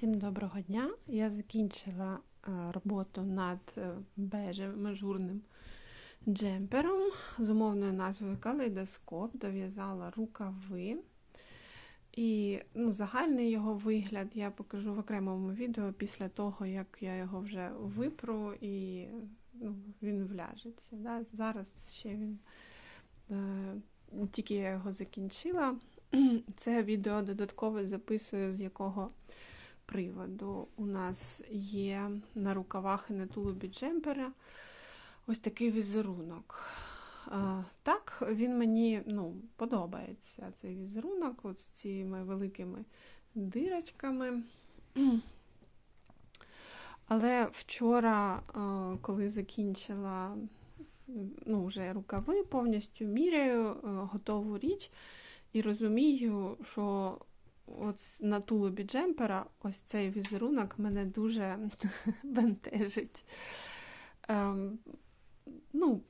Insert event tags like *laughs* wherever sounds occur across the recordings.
Всім доброго дня! Я закінчила е, роботу над е, бежевим ажурним джемпером з умовною назвою Калейдоскоп, дов'язала рукави. І ну, загальний його вигляд я покажу в окремому відео після того, як я його вже випру і ну, він вляжеться. Да? Зараз ще він е, тільки я його закінчила. *clears throat* Це відео додатково записую, з якого приводу у нас є на рукавах і на тулубі джемпера ось такий візерунок. Так, він мені ну, подобається цей візерунок з цими великими дирочками. Але вчора, коли закінчила ну, вже рукави, повністю міряю готову річ і розумію, що от на тулубі джемпера ось цей візерунок мене дуже *laughs* бентежить. Ем, ну,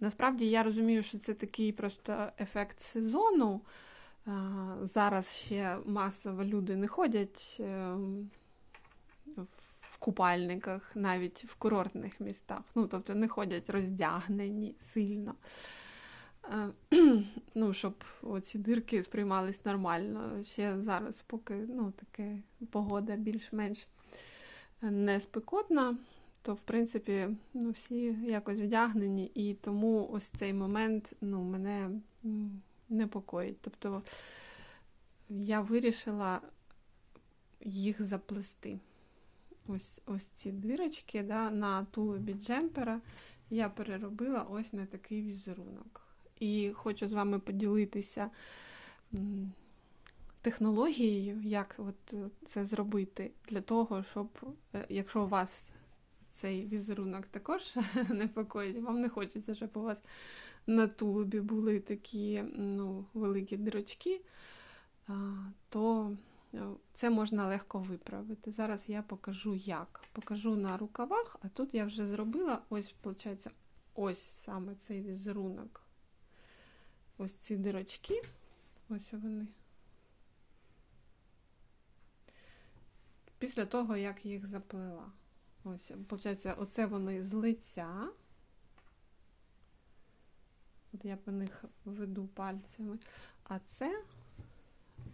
Насправді я розумію, що це такий просто ефект сезону. Е, зараз ще масово люди не ходять е, в купальниках, навіть в курортних містах. Ну, тобто не ходять роздягнені сильно. Е, ну, щоб оці дирки сприймались нормально. Ще зараз, поки ну, таке погода більш-менш не спекотна, то в принципі ну, всі якось вдягнені, і тому ось цей момент ну, мене непокоїть. Тобто я вирішила їх заплести. Ось ось ці дирочки да, на тулубі джемпера я переробила ось на такий візерунок. І хочу з вами поділитися технологією, як от е, це зробити, для того, щоб, е, якщо у вас цей візерунок також *laughs* непокоїть, вам не хочеться, щоб у вас на тулубі були такі ну, великі дирочки, то е, це можна легко виправити. Зараз я покажу, як. Покажу на рукавах, а тут я вже зробила ось, виходить, ось саме цей візерунок ось ці дирочки, ось вони. Після того, як їх заплела. Ось, виходить, оце вони з лиця. От я по них веду пальцями, а це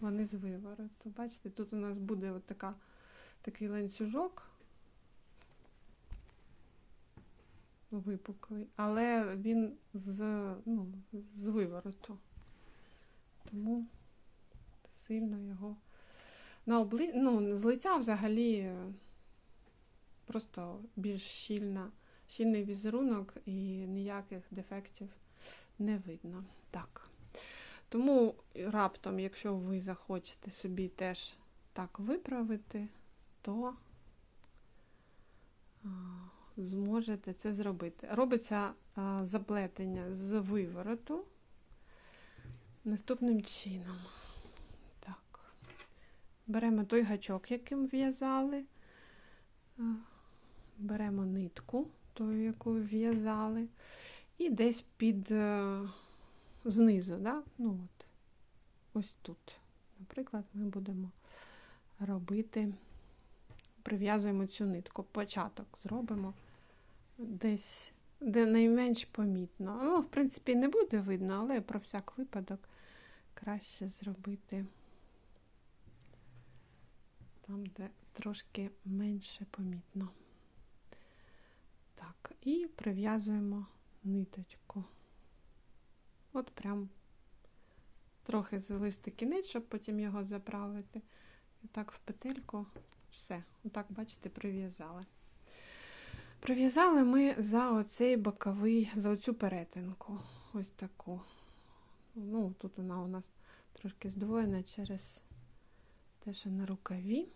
вони з вивороту. Бачите, тут у нас буде от така, такий ланцюжок, випуклий, але він з ну, з вивороту. Тому сильно його на обли... ну, з лиця взагалі просто більш щільна, щільний візерунок і ніяких дефектів не видно. Так. Тому раптом, якщо ви захочете собі теж так виправити, то зможете це зробити. Робиться а, заплетення з вивороту наступним чином. Так. Беремо той гачок, яким в'язали, беремо нитку, ту, яку в'язали, і десь під е, знизу, да? ну от, ось тут. Наприклад, ми будемо робити, прив'язуємо цю нитку, початок зробимо десь, де найменш помітно. Ну, в принципі, не буде видно, але про всяк випадок краще зробити там, де трошки менше помітно. Так, і прив'язуємо ниточку. От прям трохи залисти кінець, щоб потім його заправити. І так в петельку все. Отак, бачите, прив'язали. Прив'язали ми за оцей боковий, за оцю перетинку. Ось таку. Ну, Тут вона у нас трошки здвоєна через те, що на рукаві.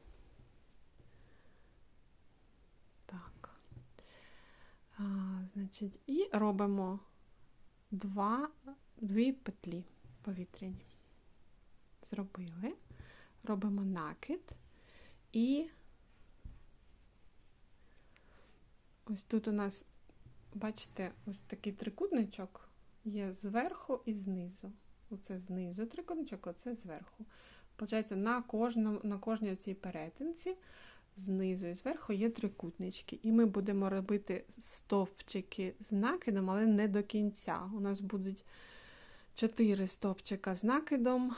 Так. А, Значить, і робимо два, дві петлі повітряні. Зробили, робимо накид і Ось тут у нас, бачите, ось такий трикутничок є зверху і знизу. Оце знизу трикутничок, оце зверху. Получається, на на кожній цій перетинці знизу і зверху є трикутнички. І ми будемо робити стовпчики з накидом, але не до кінця. У нас будуть 4 стовпчика з накидом,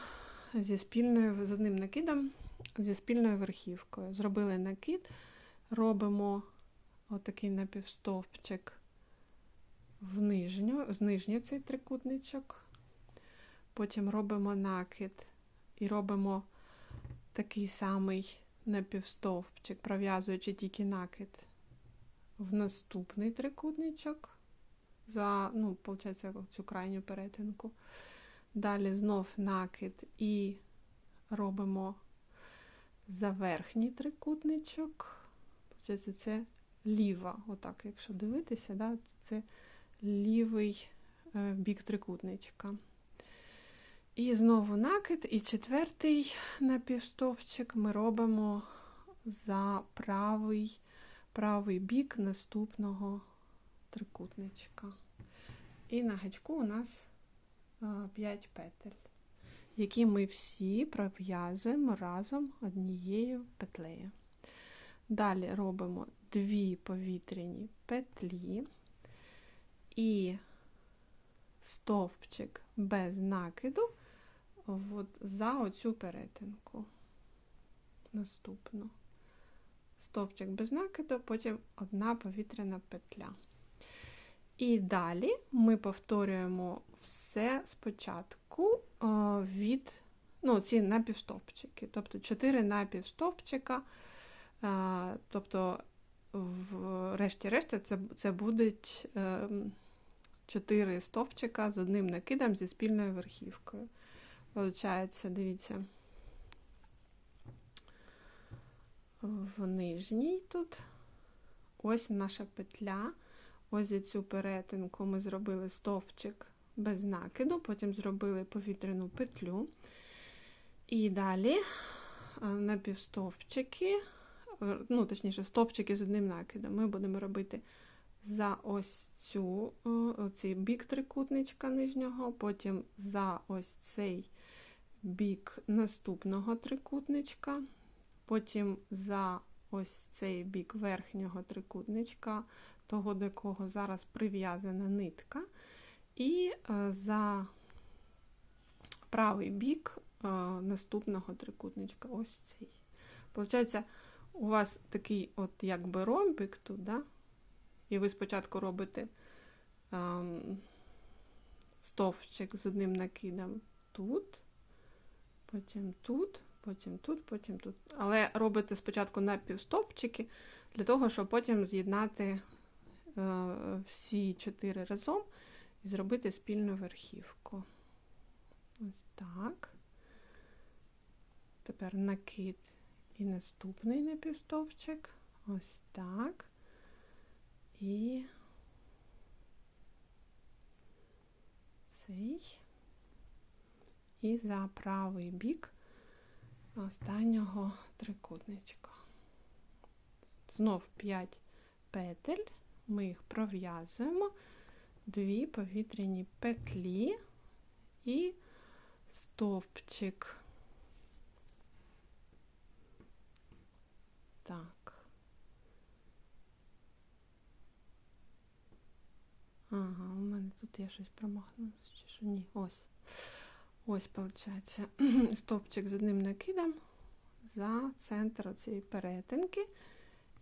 зі спільною, з одним накидом, зі спільною верхівкою. Зробили накид, робимо отакий напівстовпчик в нижню, з нижній цей трикутничок. Потім робимо накид і робимо такий самий напівстовпчик, пров'язуючи тільки накид в наступний трикутничок за, ну, виходить, цю крайню перетинку. Далі знов накид і робимо за верхній трикутничок. Получається, це ліва, отак, якщо дивитися, да, це лівий е, бік трикутничка. І знову накид, і четвертий напівстовпчик ми робимо за правий, правий бік наступного трикутничка. І на гачку у нас 5 петель, які ми всі пров'язуємо разом однією петлею. Далі робимо дві повітряні петлі і стовпчик без накиду от за оцю перетинку. Наступну. Стовпчик без накиду, потім одна повітряна петля. І далі ми повторюємо все спочатку від ну, ці напівстовпчики. Тобто 4 напівстовпчика. Тобто, врешті-решті, це це будуть 4 стовпчика з одним накидом зі спільною верхівкою. Получається, дивіться, в нижній тут ось наша петля. Ось цю перетинку ми зробили стовпчик без накиду, потім зробили повітряну петлю. І далі напівстовпчики, ну, точніше, стовпчики з одним накидом, ми будемо робити за ось цю, цей бік трикутничка нижнього, потім за ось цей бік наступного трикутничка, потім за ось цей бік верхнього трикутничка, того, до якого зараз прив'язана нитка, і е, за правий бік е, наступного трикутничка, ось цей. Получається, у вас такий от якби ромбик тут, да? і ви спочатку робите ем, стовпчик з одним накидом тут, потім тут, потім тут, потім тут. Але робите спочатку напівстовпчики, для того, щоб потім з'єднати е, всі чотири разом і зробити спільну верхівку. Ось так. Тепер накид і наступний напівстовпчик. Ось так. І цей. І за правий бік останнього трикутничка. Знов 5 петель, ми їх пров'язуємо, дві повітряні петлі і стовпчик. Так. Ага, у мене тут я щось промахнулася, чи що ні, ось. Ось, виходить, *clears throat* стовпчик з одним накидом за центр цієї перетинки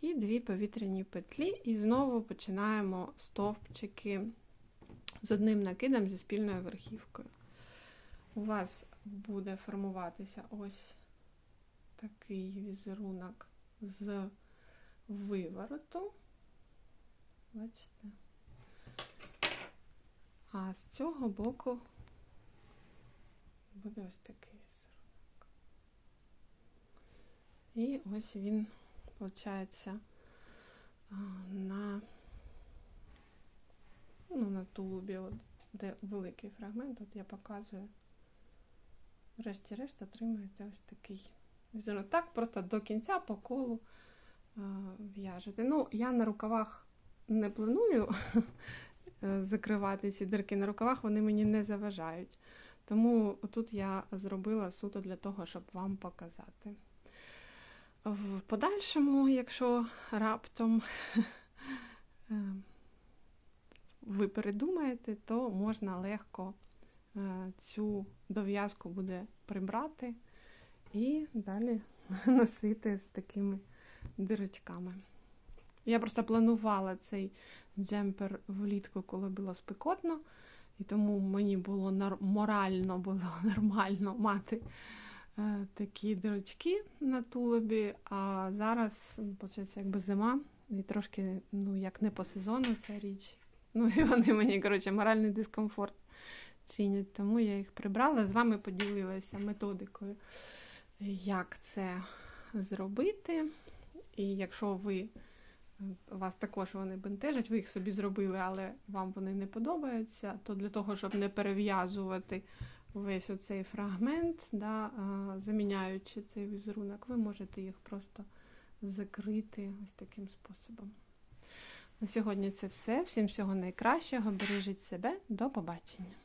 і дві повітряні петлі, і знову починаємо стовпчики з одним накидом зі спільною верхівкою. У вас буде формуватися ось такий візерунок з вивороту. Бачите? А з цього боку буде ось такий візерунок. І ось він, виходить, на ну, на тулубі, от, де великий фрагмент, от я показую. Врешті-решт отримаєте ось такий візерунок. Так, просто до кінця по колу в'яжете. Ну, я на рукавах не планую *laughs* закривати ці дирки на рукавах, вони мені не заважають. Тому тут я зробила суто для того, щоб вам показати. В подальшому, якщо раптом *laughs* е, ви передумаєте, то можна легко е, цю дов'язку буде прибрати і далі *laughs* носити з такими дирочками. Я просто планувала цей джемпер влітку, коли було спекотно, і тому мені було нор- морально було *laughs* нормально мати е, такі дирочки на тулубі, а зараз, виходить, якби зима, і трошки, ну, як не по сезону ця річ. Ну, і вони мені, коротше, моральний дискомфорт чинять, тому я їх прибрала. З вами поділилася методикою, як це зробити. І якщо ви вас також вони бентежать, ви їх собі зробили, але вам вони не подобаються, то для того, щоб не перев'язувати весь оцей фрагмент, да, заміняючи цей візерунок, ви можете їх просто закрити ось таким способом. На сьогодні це все. Всім всього найкращого. Бережіть себе. До побачення.